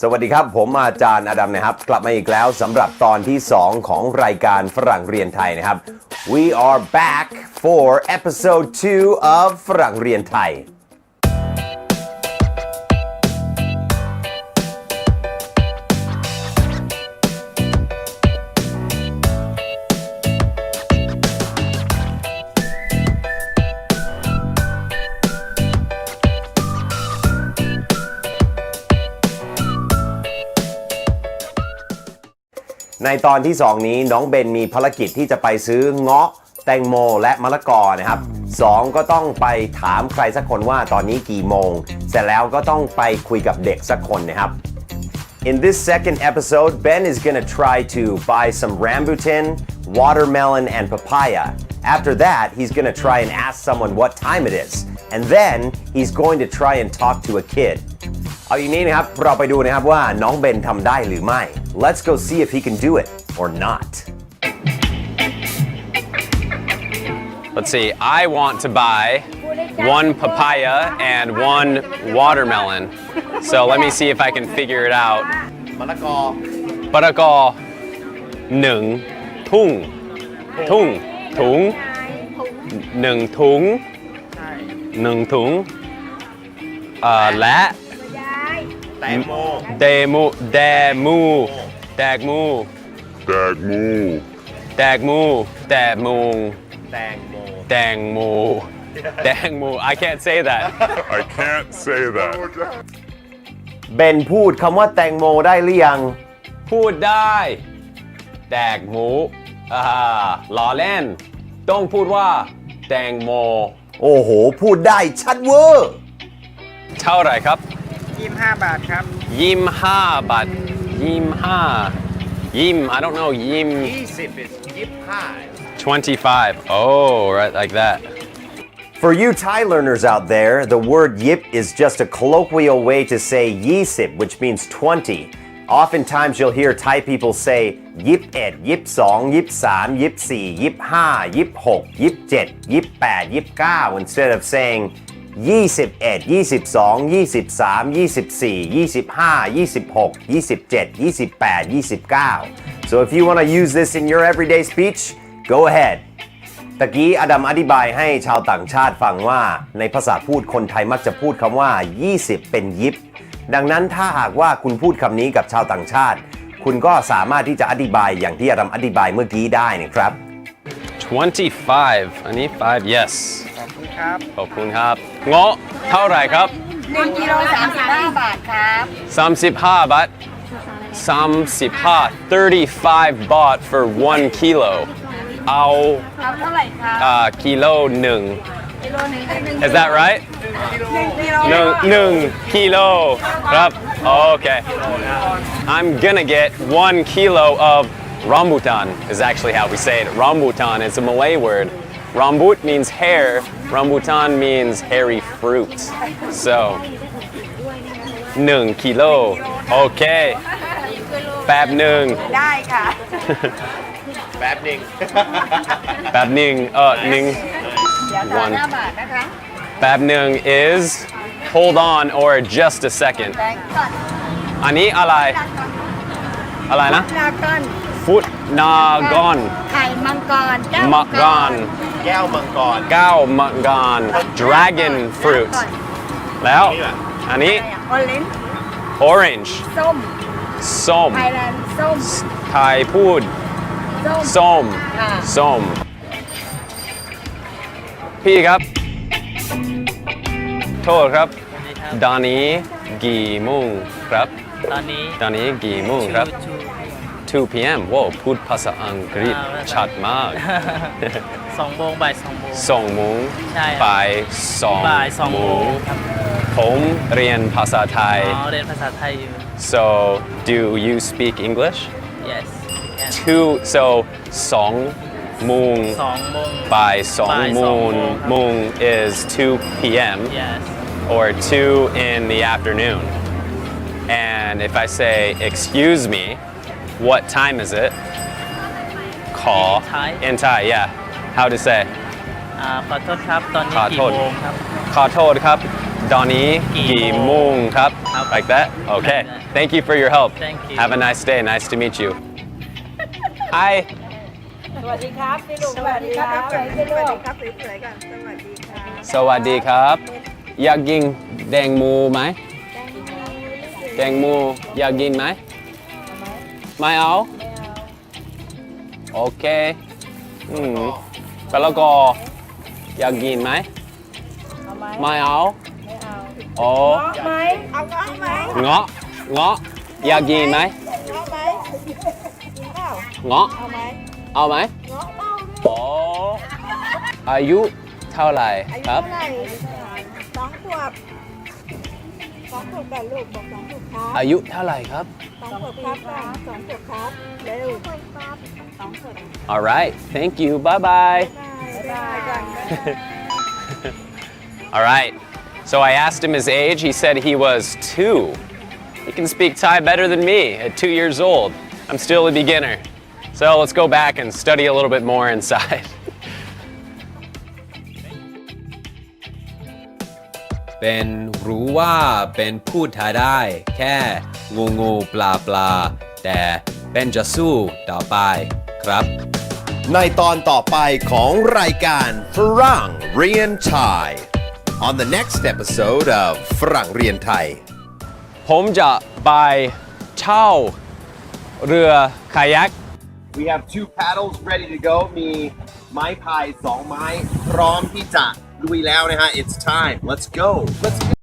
สวัสดีครับ ผมอาจารย์อดัมนะครับ กลับมาอีกแล้วสำหรับตอนที่ 2 ของรายการฝรั่งเรียนไทยนะครับ We are back for episode 2 of ฝรั่งเรียนไทย ในตอนที่ 2 นี้น้องเบนมีภารกิจที่จะไปซื้อเงาะแตงโมและมะละกอนะครับสองก็ต้องไปถามใครสักคนว่าตอนนี้กี่โมง เสร็จแล้วก็ต้องไปคุยกับเด็กสักคนนะครับ In this second episode, Ben is going to try to buy some rambutan, watermelon, and papaya. After that, he's going to try and ask someone what time it is. And then he's going to try and talk to a kid. เอาอย่างนี้นะครับ เราไปดูนะครับว่าน้องเบนทำได้หรือไม่ Let's go see if he can do it or not. Let's see, I want to buy one papaya and one watermelon. So let me see if I can figure it out. มะละกอ ปะละกอหนึ่งทุ่ง ทุ่ง ถุงหนึ่งถุงหนึ่งถุงเอ่อและ แตงโมเดมูแดมูแดกมู Dagmu. แดกมูแดมูงแตงโมแดงมูแดงมู I can't say that I can't say that. เบนพูดคำว่าแตงโมได้หรือยัง พูดได้แดกหมูอ่าล้อเล่น ต้องพูดว่า แตงโม โอ้โห พูดได้ชัดเวอร์ เท่าไหร่ครับ ยี่สิบห้าบาทครับ ยิมห้าบาทยิมห้ายิม I don't know ยิม 20 is 25 oh right like that For you Thai learners out there, the word yip is just a colloquial way to say yisip, which means 20. Oftentimes you'll hear Thai people say yip ed, yip song, yip sam, yip si, yip ha, yip hok, yip jet, yip bad, yip gao, instead of saying yisip ed, yisip song, yisip sam, yisip si, yisip ha, yisip hok, yisip jet, yisip bad, yisip gao. So if you want to use this in your everyday speech, go ahead. ตะกี้อดัมอธิบายให้ชาวต่างชาติฟังว่าในภาษาพูดคนไทยมักจะพูดคำว่า 20 เป็นยิบ ดังนั้นถ้าหากว่าคุณพูดคำนี้กับชาวต่างชาติ คุณก็สามารถที่จะอธิบายอย่างที่อดัมอธิบายเมื่อกี้ได้นะครับ 25 อันนี้ 5 yes ขอบคุณครับ ขอบคุณครับเงาะเท่าไหร่ครับ หนึ่งกิโลสามสิบห้าบาทครับ35 บาท35 35 บาท for 1 kilo เอาเอาเท่าไหร่ครับอ่ากิโลหนึ่ง กิโลหนึ่งหนึ่ง is that right หนึ่งกิโลหนึ่งหนึ่งกิโลครับ โอเค I'm gonna get one kilo of rambutan is actually how we say it rambutan is a Malay word rambut means hair rambutan means hairy fruit so หนึ่งกิโลโอเคแป๊บหนึ่ง ได้ค่ะ แป๊บหนึ่ง แป๊บหนึ่งเออหนึ่ง เดี๋ยวทอน One ห้าบาทนะคะ แป๊บหนึ่ง is hold on or just a second แบงก์ก่อน อันนี้อะไร อะไรนะ ลาก้อน ฟุตนากอนไข่มังกรแก้วมังกรแก้วมังกรก้าวมังกร dragon fruit แล้วอันนี้ออเรน orange ส้มส้มไทยแลนด์ส้มไทยพูดส้มส้มค่ะส้ม พี่ครับ โทษครับ ตอนนี้กี่โมงครับ ตอนนี้ตอนนี้กี่โมงครับ 2 p.m. ว้าวพูดภาษาอังกฤษชัดมาก สองโมงบ่ายสองโมง สองโมง ใช่ครับ บ่ายสอง บ่ายสองโมงครับ ผมเรียนภาษาไทย อ๋อเรียนภาษาไทยอยู่ so do you speak English yes yes two so สองโมง สองโมง บ่ายสอง บ่าย โม สอง ง โมง โมง is 2 p.m. yes or 2 in the afternoon and if I say excuse me what time is it call In Thai? in Thai yeah how to say อ่าขอโทษครับ ตอนนี้ขอกี่โทษ โมงครับ ขอโทษครับตอนนี้กี่โมงครับ ครับ like that okay ได้ thank you for your help Thank you. have a nice day nice to meet you hi สวัสดีครับพี่ลุงสวัสดีครับสวัสดีครับครับสวยๆกันสวัสดีครับสวัสดีครับ อยากกินแดงหมูไหมแดงหมูอยากกินไหม ไม่เอาโอเคอืมแล้วก็อยากกินไหมไม่เอาโอ้ไหมเอาเงาะไหมเงาะเงาะอยากกินไหมเงาะไหมกินเปล่าเงาะเอาไหมเอาไหมเงาะเต้าด้วยโอ้อายุเท่าไหร่อายุครับเท่าไหร่สองขวบ สองขวบกันลูกบอกสองขวบครับ อายุเท่าไหร่ครับ สองขวบครับบ้างสองขวบครับเร็วสองขวบ alright thank you bye bye ได้ได้กัน All right. So I asked him his age. He said he was two. He can speak Thai better than me at two years old. I'm still a beginner. So let's go back and study a little bit more inside. เป็นรู้ว่าเป็นพูดไทยได้ แค่งูงูปลาปลาแต่เป็นจะสู้ต่อไปครับ ในตอนต่อไปของรายการฝรั่งเรียนไทย on the next episode of ฝรั่งเรียนไทย ผมจะไปเช่าเรือคายัก We have two paddles ready to go มีไม้พายสองไม้พร้อมที่จะ we now, it's time. Let's go. Let's go.